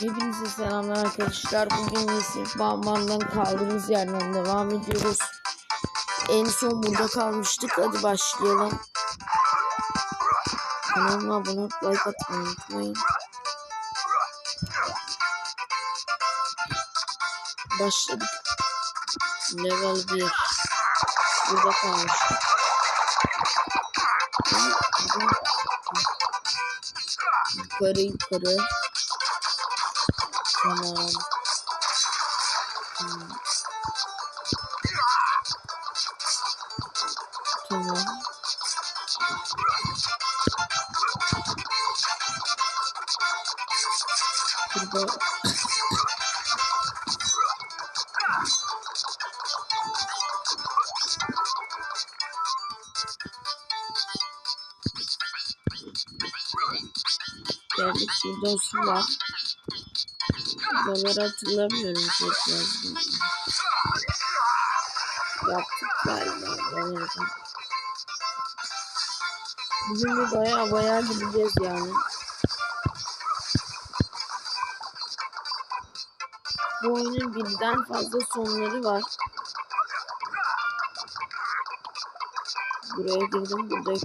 Hepinize selamlar arkadaşlar. Bugün Yusuf Bağman'dan kaldığımız yerden devam ediyoruz. En son burada kalmıştık. Hadi başlayalım. Kanalıma abone olup like atmayı unutmayın. Başladık. Level 1. Burada kalmıştık. Yukarı yukarı. Tamam. Hmm. Tamam. Burada geldik burada su var. Buraları hatırlamıyorum çok fazla. Yaptık galiba. Bugün de baya baya gideceğiz yani. Bu oyunun birden fazla sonları var. Buraya girdim. Burada bir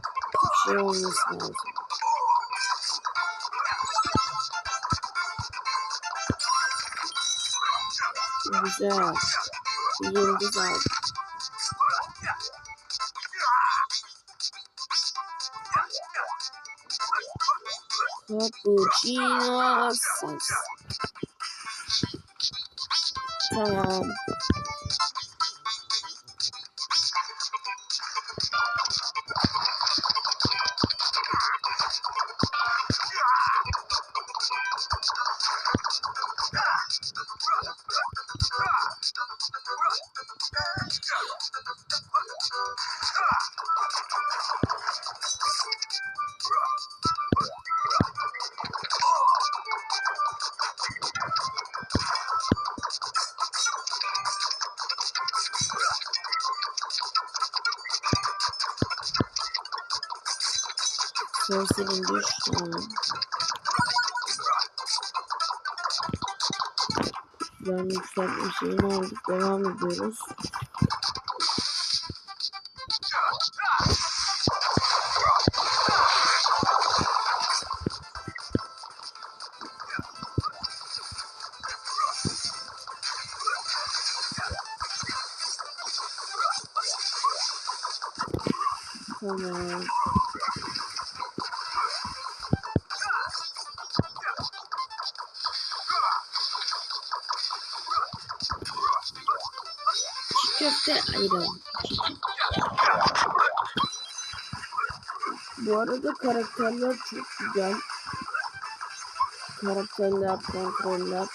şey olması lazım. Güzel. Yıldız aldım. Cappuccino sos. Tamam. Sözlerin düş. Tamam. Ben yükseltme şeyini aldık. Devam ediyoruz. Tamam. Köfte ayran. Bu arada karakterler çok güzel. Karakterler, kontroller.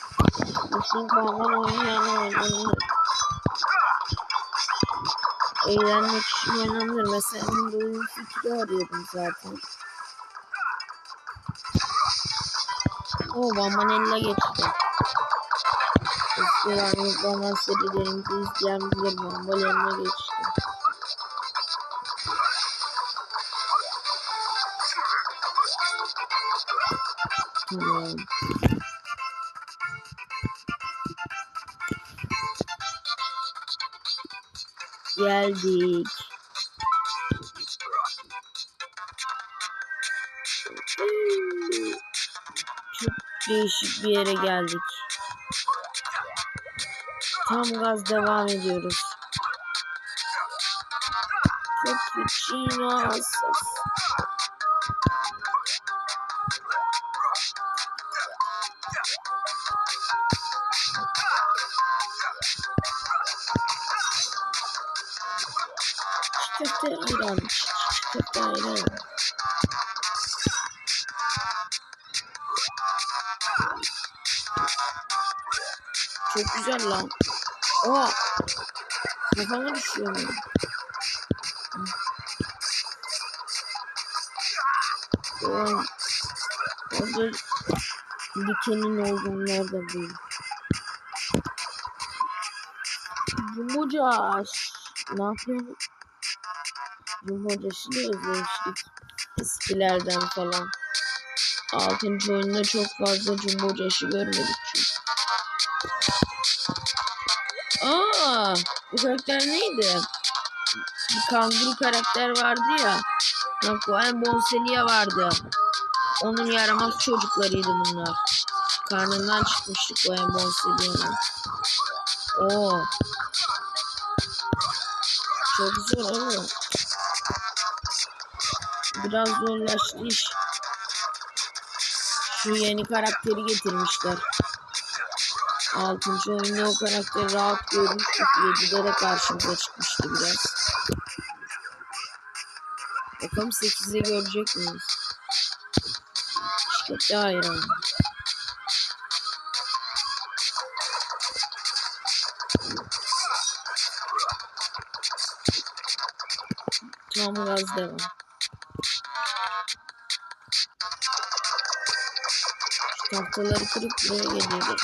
Işın kahraman oynayan oynanır. Eğlenmek için oynanır. Mesela ben de oyun fikri arıyordum zaten. Oo, Bambanella geçti. Rahmet Bamban serilerimizi izleyen bilir Bambanella geçti. Tamam. Geldik. Çok değişik bir yere geldik. Tam gaz devam ediyoruz. Cappuccino sos. Köfte ayran. Köfte ayran. Çok güzel lan. Oha. Kafama düşüyor mu? Oha. Orada dikenin olduğunu nereden buldum? Yumurcaş. Ne yapıyorsun? Yumurcaşı da özlemiştik. Eskilerden falan. Altıncı oyunda çok fazla Josh'u görmedik çünkü. Aa, bu karakter neydi? Bir kanguru karakter vardı ya. Gwen Bonselia vardı. Onun yaramaz çocuklarıydı bunlar. Karnından çıkmıştı Gwen Bonselia'nın. Oo. Çok zor ama. Biraz zorlaştı iş. Şu yeni karakteri getirmişler. 6. oyunda o karakteri rahat görmüştük. 7'de de karşımıza çıkmıştı biraz. Bakalım 8'de görecek miyiz? İşte hayran. Tam gaz devam. Şu tahtaları kırıp buraya geliyoruz.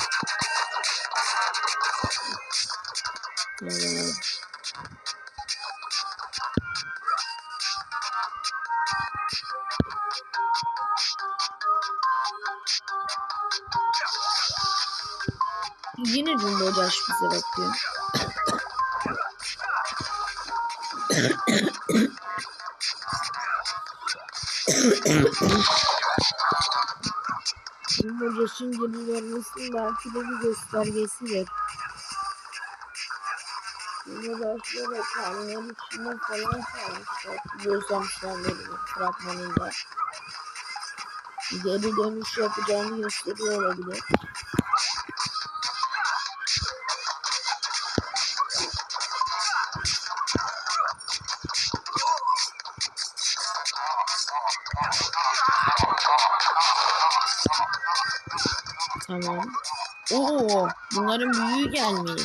Yine Jumbo Josh bize bakıyor. Jumbo Josh'un geri vermesinin belki de bir göstergesidir. Da kamyon içinde falan kalmışlar. Göstermişler benim fragmanında. Geri dönüş yapacağını gösteriyor olabilir. Tamam. Oo, bunların büyüğü gelmiş.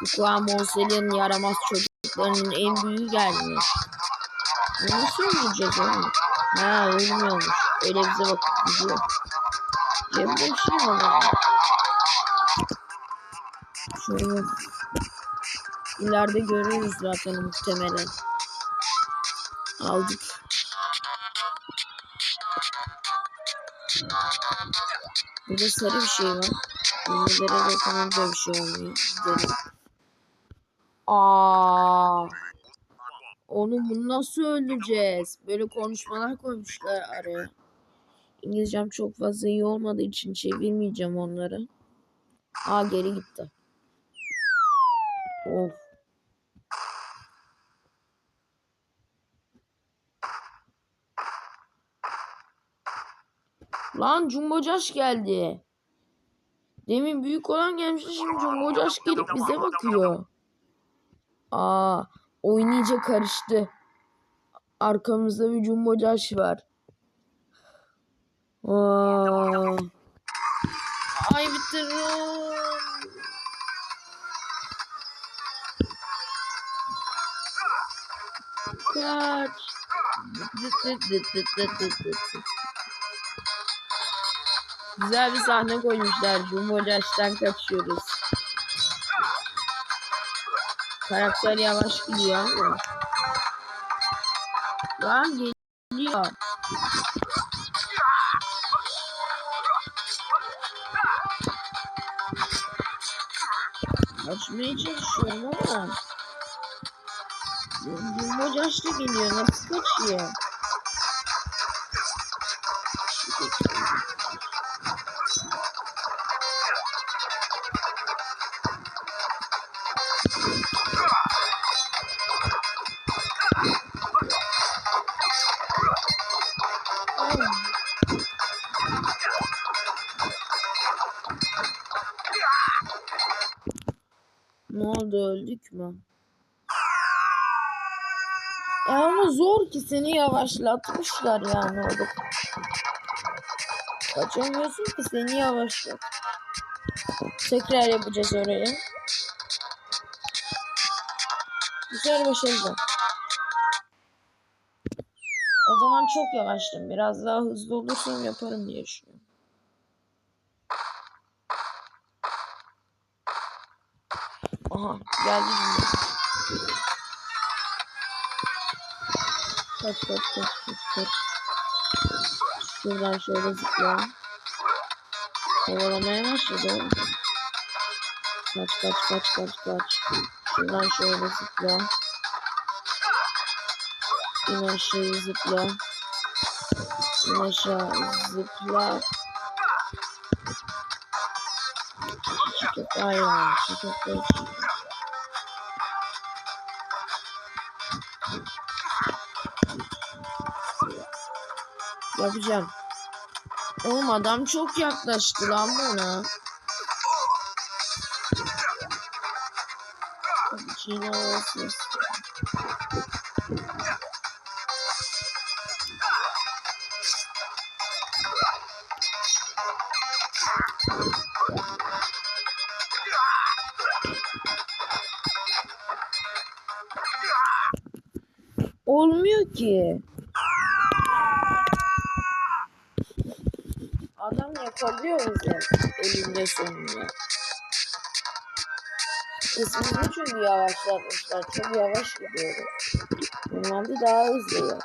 Yukan Monselia'nın yaramaz çocuklarının en büyüğü gelmiş. Bunu nasıl öldüreceğiz oğlum? Ha ölmüyormuş. Öyle bize bakıp gidiyor. Bir şey var. Şöyle. İleride görürüz zaten muhtemelen. Aldık. Burada sarı bir şey var. Ünlülere dokununca bir şey olmuyor. Gidelim. Aa. Onu bunu nasıl öldüreceğiz? Böyle konuşmalar koymuşlar araya. İngilizcem çok fazla iyi olmadığı için çevirmeyeceğim onları. Aa geri gitti. Of. Lan Jumbo Josh geldi. Demin büyük olan gelmişti şimdi Jumbo Josh gelip bize bakıyor. Aa, oyun iyice karıştı. Arkamızda bir Jumbo Josh var. Aa. Ay bitiriyorum. Kaç. Güzel bir sahne koymuşlar. Jumbo Josh'tan kaçıyoruz. Karakter yavaş gidiyor ama. Lan geliyor. Kaçmaya çalışıyorum ama. Josh da geliyor. Nasıl kaçıyor? Öldük mü? E ama zor ki seni yavaşlatmışlar yani orada. Kaçamıyorsun ki seni yavaşlat. Tekrar yapacağız orayı. Güzel başarılı. O zaman çok yavaştım. Biraz daha hızlı olursam yaparım diye düşünüyorum. Aha geldi yine. Kaç kaç kaç kaç kaç. Şuradan şöyle zıpla. Kovalamaya başladı. Kaç kaç kaç kaç kaç. Şuradan şöyle zıpla. İn aşağı zıpla. İn aşağı zıpla. Çıkıp aynen. Çıkıp Yapacağım. Oğlum adam çok yaklaştı lan bana. Çiğne olsun. Olmuyor ki. Adam yakalıyor bizi elinde sonunda. İsmimizi çok yavaşlatmışlar. Çok yavaş gidiyoruz. Normalde daha hızlıyız.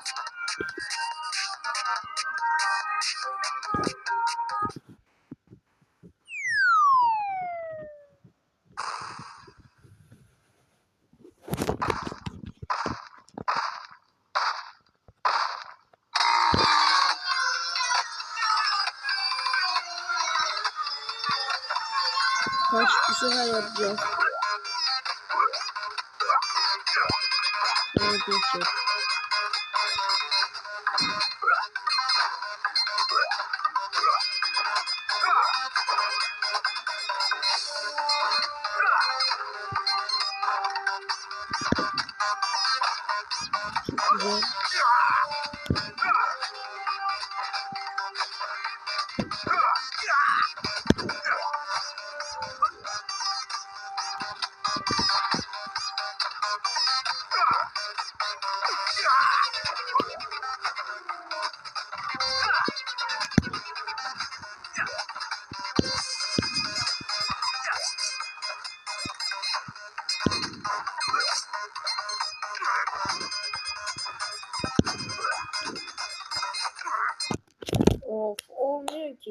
Kaç bir sefer yapacağız.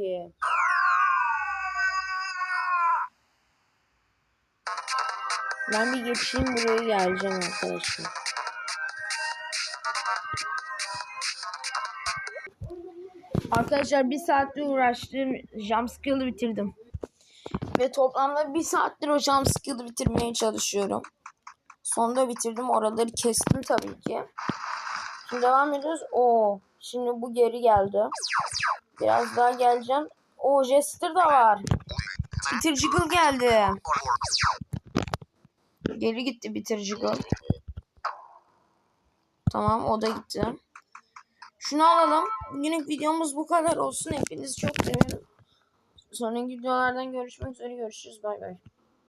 Ki. Ben bir geçeyim buraya geleceğim arkadaşlar. Arkadaşlar bir saattir uğraştım. Jumpscare'ı bitirdim. Ve toplamda bir saattir o jumpscare'ı bitirmeye çalışıyorum. Sonunda bitirdim. Oraları kestim tabii ki. Şimdi devam ediyoruz. Oo, şimdi bu geri geldi. Biraz daha geleceğim. O Jester da var. Bitiricigal geldi. Geri gitti Bitiricigal. Tamam o da gitti. Şunu alalım. Bugünlük videomuz bu kadar olsun. Hepinizi çok seviyorum. Sonraki videolardan görüşmek üzere. Görüşürüz. Bay bay.